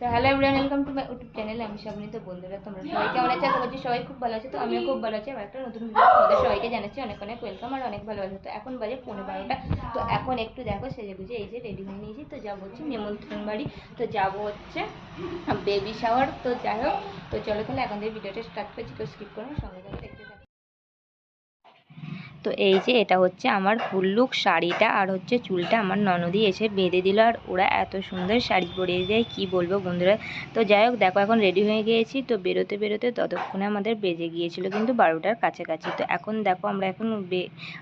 তো hello everyone welcome to my YouTube channel আমি সাবনি তো বন্ধুরা, তোমরা সবাই কেমন আছে? আশা করছি সবাই খুব ভালো আছে। তো আমিও খুব ভালো আছি। আবার একটা নতুন ভিডিও তোমাদের সবাইকে জানাচ্ছি। অনেক অনেক ওয়েলকাম আর অনেক ভালো আছে। তো এখন বাজে পনেরো বারোটা। তো এখন একটু দেখো সেজে গুজে এই যে রেডি হয়ে নিয়েছি। তো যাব হচ্ছে নিমন্ত্রণ বাড়ি। তো যাব হচ্ছে বেবি শাওয়ার তো যাই হোক, তো চলো তাহলে এখন থেকে ভিডিওটা স্টার্ট করছি, কেউ স্কিপ করো সঙ্গে সঙ্গে তো এই যে এটা হচ্ছে আমার ফুল লুক শাড়িটা আর হচ্ছে চুলটা আমার ননদি এসে বেঁধে দিল আর ওরা এত সুন্দর শাড়ি পরিয়ে দেয়, কি বলব বন্ধুরা? তো যাই হোক, দেখো এখন রেডি হয়ে গিয়েছি। তো বেরোতে বেরোতে ততক্ষণে আমাদের বেজে গিয়েছিল কিন্তু বারোটার কাছাকাছি। তো এখন দেখো আমরা এখন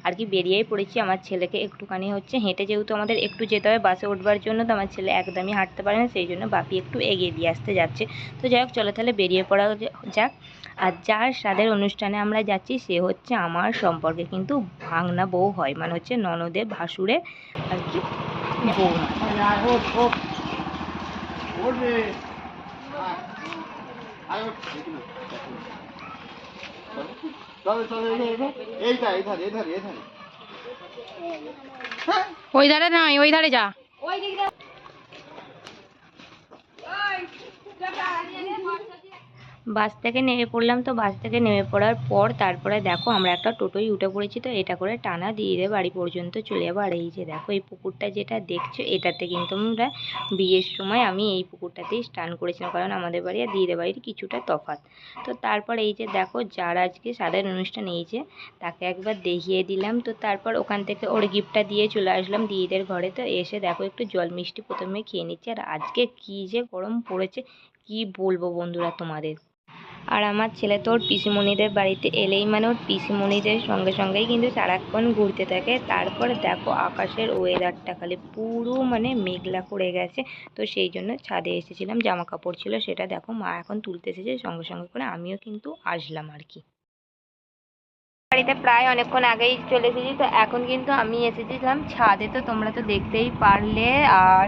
আর কি বেরিয়েই পড়েছি। আমার ছেলেকে একটুখানি হচ্ছে হেঁটে যেহেতু আমাদের একটু যেতে হবে বাসে উঠবার জন্য, তো আমার ছেলে একদমই হাঁটতে পারে না, সেই জন্য বাপি একটু এগিয়ে দিয়ে আসতে যাচ্ছে। তো যাই হোক, চলো তাহলে বেরিয়ে পড়া যাক। আর যার স্বাদের অনুষ্ঠানে আমরা যাচ্ছি, সে হচ্ছে আমার সম্পর্কে। কিন্তু ভাঙনা বউ হয়। মানে হচ্ছে ননদের ভাসুরে আর কি এধারে ওই ধারে নয় ওই ধারে যা। বাস থেকে নেমে পড়লাম। তো বাস থেকে নেমে পড়ার পর তারপরে দেখো আমরা একটা টোটোয় উঠে পড়েছি তো এটা করে টানা দিয়ে দিয়ে বাড়ি পর্যন্ত চলে যাব। আর এই যে দেখো এই পুকুরটা যেটা দেখছ, এটাতে কিন্তু আমরা বিয়ের সময় আমি এই পুকুরটাতেই স্নান করেছিলাম। কারণ আমাদের বাড়ি আর দিদিদের বাড়ির কিছুটা তফাৎ। তো তারপর এই যে দেখো যার আজকে সাদের অনুষ্ঠান, এই যে তাকে একবার দেখিয়ে দিলাম। তো তারপর ওখান থেকে ওর গিফটটা দিয়ে চলে আসলাম দিদিদের ঘরে। তো এসে দেখো একটু জল মিষ্টি প্রথমে খেয়ে নিচ্ছি। আর আজকে কী যে গরম পড়েছে, কি বলব বন্ধুরা তোমাদের? আর আমার ছেলে তো ওর পিসিমণিদের বাড়িতে এলেই মানে ওর পিসিমণিদের সঙ্গে সঙ্গেই কিন্তু সারাক্ষণ ঘুরতে থাকে। তারপরে দেখো আকাশের ওয়েদারটা খালি পুরো মানে মেঘলা করে গেছে। তো সেই জন্য ছাদে এসেছিলাম জামা কাপড় ছিল সেটা দেখো মা এখন তুলতে এসেছে, সঙ্গে সঙ্গে করে আমিও কিন্তু আসলাম আর কি। বাড়িতে প্রায় অনেকক্ষণ আগেই চলে এসেছি, তো এখন কিন্তু আমি এসেছিলাম ছাদে, তো তোমরা তো দেখতেই পারলে। আর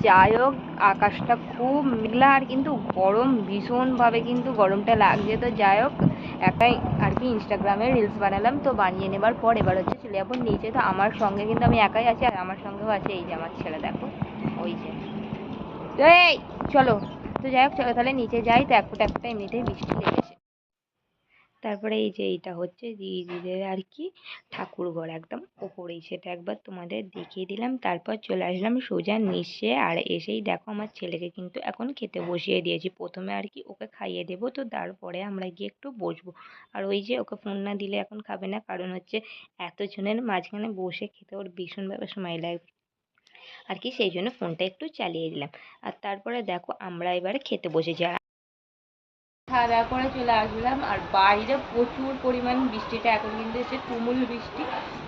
যাই হোক, আকাশটা খুব মেঘলা আর কিন্তু গরম ভীষণভাবে কিন্তু গরমটা লাগছে। তো যাই হোক, একটাই আর কি ইনস্টাগ্রামে রিলস বানালাম, তো বানিয়ে নেবার পর এবার হচ্ছে চলে যাব নিচে। তো আমার সঙ্গে কিন্তু আমি একাই আছি আর আমার সঙ্গেও আছে এই যে আমার ছেলে, দেখো, ওই যে। এই, চলো। তো যাই হোক, চলো তাহলে নিচে যাই। তো এক ফোঁটা এক ফোঁটা এমনিতেই বৃষ্টি লেগেছে। তারপরে এই যে এইটা হচ্ছে দিদিদের আর কি ঠাকুর ঘর একদম ওপরেই। সেটা একবার তোমাদের দেখিয়ে দিলাম, তারপর চলে আসলাম সোজা নিচে। আর এসেই দেখো আমার ছেলেকে কিন্তু এখন খেতে বসিয়ে দিয়েছি। প্রথমে আর কি ওকে খাইয়ে দেবো, তো তারপরে আমরা গিয়ে একটু বসবো। আর ওই যে ওকে ফোন না দিলে এখন খাবে না, কারণ হচ্ছে এতজনের মাঝখানে বসে খেতে ওর ভীষণভাবে সময় লাগবে আর কি সেই জন্য ফোনটা একটু চালিয়ে দিলাম। আর তারপরে দেখো আমরা এবারে খেতে বসেছি। খাওয়া দাওয়া করে চলে আসলাম। আর বাইরে প্রচুর পরিমাণ বৃষ্টিটা, এখন কিন্তু এসে তুমুল বৃষ্টি।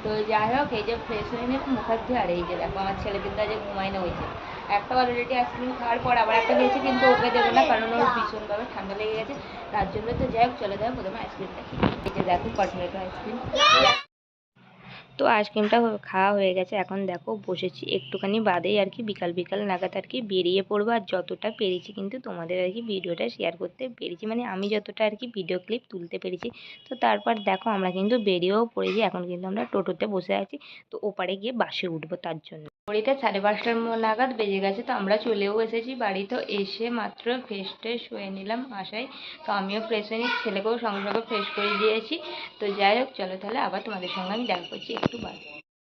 তো যাই হোক, এই যে ফ্রেশ হয়ে নিয়ে মুখ হাত ধুয়ে আর এই যে দেখো, আমার ছেলে কিন্তু আজ ঘুমায় না হয়েছে একটা অলরেডি আইসক্রিম খাওয়ার পর আবার একটা নিয়েছে, কিন্তু ওকে দেবো না, কারণ ওর ভীষণভাবে ঠান্ডা লেগে গেছে। তার জন্য তো যাই হোক, চলে যাও প্রথমে আইসক্রিমটা খেয়ে। এই যে দেখো কটনেটো আইসক্রিম। তো আইসক্রিমটা খাওয়া হয়ে গেছে। এখন দেখো বসেছি। একটুখানি বাদেই আর কি বিকাল বিকাল নাগাদ আর কি বেরিয়ে পড়ব। আর যতটা পেরেছি কিন্তু তোমাদের আর কি ভিডিওটা শেয়ার করতে পেরেছি। মানে আমি যতটা আর কি ভিডিও ক্লিপ তুলতে পেরেছি। তো তারপর দেখো আমরা কিন্তু বেরিয়েও পড়েছি। এখন কিন্তু আমরা টোটোতে বসে আছি। তো ওপারে গিয়ে বাসে উঠবো তার জন্য। ঘড়িটা সাড়ে পাঁচটার নাগাদ বেজে গেছে। তো আমরা চলেও এসেছি বাড়ি। তো এসে মাত্র ফ্রেশ ট্রেশ হয়ে নিলাম আশায় তো আমিও ফ্রেশ হয়ে নিই। ছেলেকেও সঙ্গে সঙ্গে ফ্রেশ করে দিয়েছি। তো যাই হোক, চলো তাহলে আবার তোমাদের সঙ্গে আমি দেখা করছি। একটু বাদে